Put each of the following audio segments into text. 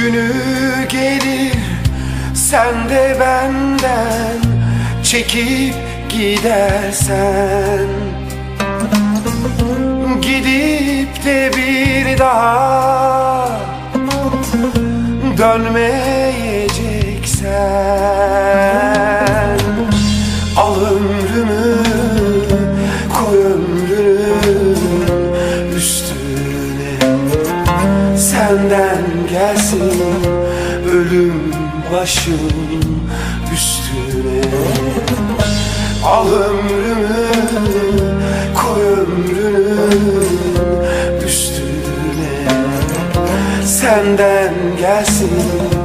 Günü gelir sen de benden çekip gidersen. Gidip de bir daha dönmeyeceksen. Gelsin ölüm başım üstüne. Al ömrümü koy ömrünün üstüne. Senden gelsin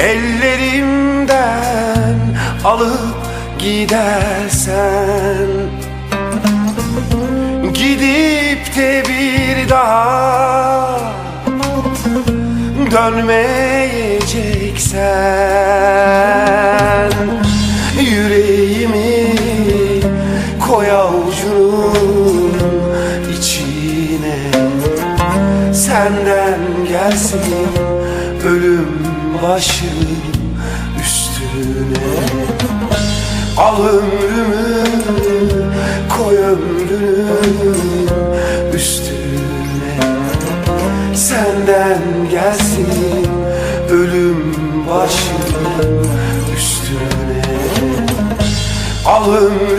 ellerimden alıp gidersen Gidip de bir daha dönmeyeceksen Yüreğimi koy avucunun içine. Senden gelsin ölüm başım üstüne. Al ömrümü koy ömrünün üstüne. Senden gelsin ölüm başım üstüne. Al ömrümü